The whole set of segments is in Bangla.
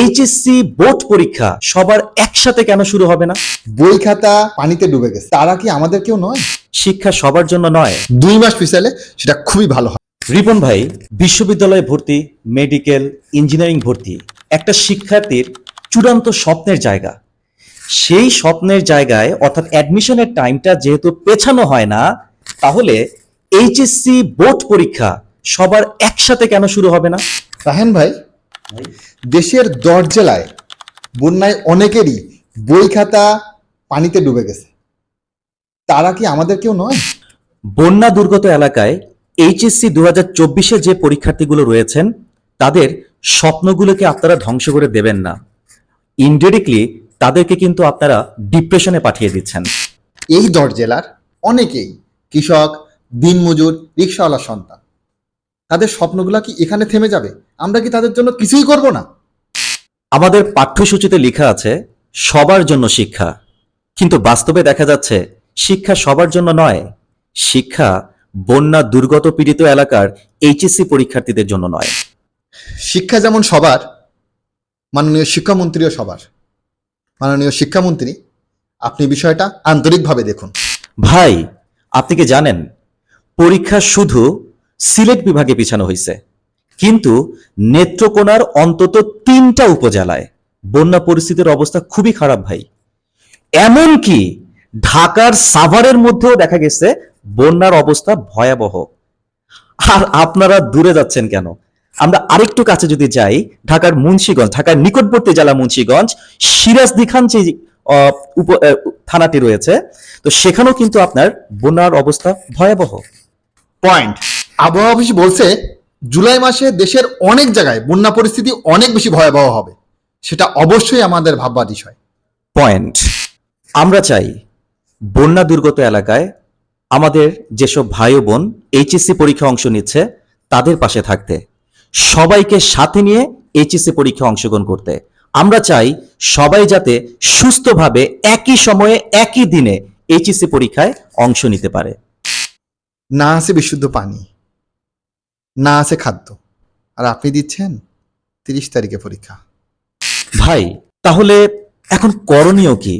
এইচএসসি বোর্ড পরীক্ষা সবার একসাথে কেন শুরু হবে না? বই খাতা পানিতে ডুবে গেছে। তারা কি আমাদের কেউ নয়? শিক্ষা সবার জন্য নয়। দুই মাস পিছালে সেটা খুবই ভালো হয়। রিপন ভাই বিশ্ববিদ্যালয়ে ভর্তি মেডিকেল ইঞ্জিনিয়ারিং ভর্তি। একটা শিক্ষার্থীর চূড়ান্ত স্বপ্নের জায়গা। সেই স্বপ্নের জায়গায় অর্থাৎ অ্যাডমিশনের টাইমটা যেহেতু পেছানো হয় না তাহলে এইচএসসি বোর্ড পরীক্ষা সবার একসাথে কেন শুরু হবে না? রাহেন ভাই দেশের দশ জেলায় বন্যায় অনেকেরই বই খাতা পানিতে ডুবে গেছে। তারা কি আমাদের কেউ নয়? বন্যা দুর্গত এলাকায় এইচএসসি দু হাজার চব্বিশে যে পরীক্ষার্থীগুলো রয়েছেন তাদের স্বপ্নগুলোকে আপনারা ধ্বংস করে দেবেন না। ইনডিরেক্টলি তাদেরকে কিন্তু আপনারা ডিপ্রেশনে পাঠিয়ে দিচ্ছেন। এই দশ জেলার অনেকেই কৃষক দিনমজুর রিক্সাওয়ালা সন্তান। তাদের স্বপ্নগুলো কি এখানে থেমে যাবে? আমরা কি তাদের জন্য কিছুই করব না? আমাদের পাঠ্যসূচিতে লেখা আছে সবার জন্য শিক্ষা। কিন্তু বাস্তবে দেখা যাচ্ছে শিক্ষা সবার জন্য নয়। শিক্ষা বন্যা দুর্গত পীড়িত এলাকার এইচএসসি পরীক্ষার্থীদের জন্য নয়। শিক্ষা যেমন সবার মাননীয় শিক্ষামন্ত্রীও সবার। মাননীয় শিক্ষামন্ত্রী আপনি বিষয়টা আন্তরিকভাবে দেখুন। ভাই আপনি কি জানেন পরীক্ষা শুধু সিলেট বিভাগে পিছানো হয়েছে কিন্তু নেত্রকোনার অন্তত তিনটা উপজেলায় বন্যা পরিস্থিতির অবস্থা খুবই খারাপ ভাই। এমনকি ঢাকার সাভারের মধ্যেও দেখা গেছে বন্যার অবস্থা ভয়াবহ। আর আপনারা দূরে যাচ্ছেন কেন? আমরা আরেকটু কাছে যদি যাই, ঢাকার মুন্সিগঞ্জ, ঢাকার নিকটবর্তী জেলা মুন্সিগঞ্জ সিরাজদি খান যে থানাটি রয়েছে, তো সেখানেও কিন্তু আপনার বন্যার অবস্থা ভয়াবহ। পয়েন্ট। আবহাওয়া অফিস বলছে জুলাই মাসে দেশের অনেক জায়গায় বন্যা পরিস্থিতি অনেক বেশি ভয়াবহ হবে। সেটা অবশ্যই আমাদের ভাববার বিষয় পয়েন্ট। আমরা চাই বন্যা দুর্গত এলাকায় আমাদের যেসব ভাই বোন এইচএসসি পরীক্ষা অংশ নিচ্ছে তাদের পাশে থাকতে। সবাইকে সাথে নিয়ে এইচএসসি পরীক্ষা অংশগ্রহণ করতে। আমরা চাই সবাই যাতে সুস্থভাবে একই সময়ে একই দিনে এইচএসসি পরীক্ষায় অংশ নিতে পারে। না আছে বিশুদ্ধ পানি। না আছে খাদ্য। আর আপনি দিচ্ছেন তিরিশ তারিখে পরীক্ষা। ভাই তাহলে এখন করণীয় কি?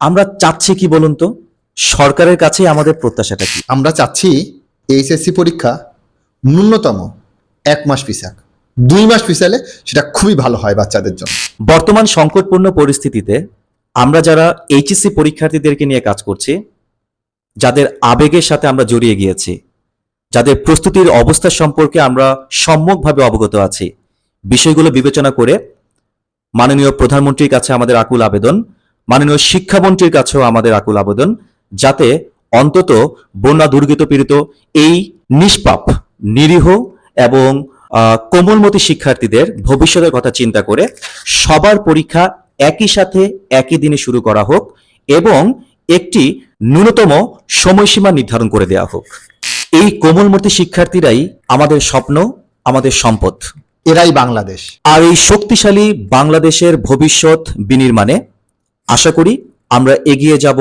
আমরা চাচ্ছি কি বলুন তো? সরকারের কাছে আমাদের প্রত্যাশাটা কি? আমরা চাচ্ছি এইচএসসি পরীক্ষা ন্যূনতম এক মাস পিছাক দুই মাস পিছালে সেটা খুবই ভালো হয় বাচ্চাদের জন্য। বর্তমান সংকটপূর্ণ পরিস্থিতিতে আমরা যারা এইচএসসি পরীক্ষার্থীদেরকে নিয়ে কাজ করছি যাদের আবেগের সাথে আমরা জড়িয়ে গিয়েছি যাদের প্রস্তুতির অবস্থা সম্পর্কে আমরা সম্যকভাবে অবগত আছি। বিষয়গুলো বিবেচনা করে মাননীয় প্রধানমন্ত্রীর কাছে আমাদের আকুল আবেদন, মাননীয় শিক্ষামন্ত্রীর কাছেও আমাদের আকুল আবেদন, যাতে অন্তত বন্যা দুর্গত পীড়িত এই নিষ্পাপ, নিরীহ এবং কোমলমতি শিক্ষার্থীদের ভবিষ্যতের কথা চিন্তা করে সবার পরীক্ষা একই সাথে একই দিনে শুরু করা হোক এবং একটি ন্যূনতম সময়সীমা নির্ধারণ করে দেওয়া হোক। এই কোমলমতি শিক্ষার্থীরাই আমাদের স্বপ্ন আমাদের সম্পদ। এরাই বাংলাদেশ। আর এই শক্তিশালী বাংলাদেশের ভবিষ্যৎ বিনির্মাণে আশা করি আমরা এগিয়ে যাব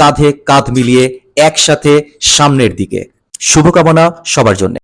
কাঁধে কাঁধ মিলিয়ে একসাথে সামনের দিকে। শুভকামনা সবার জন্য।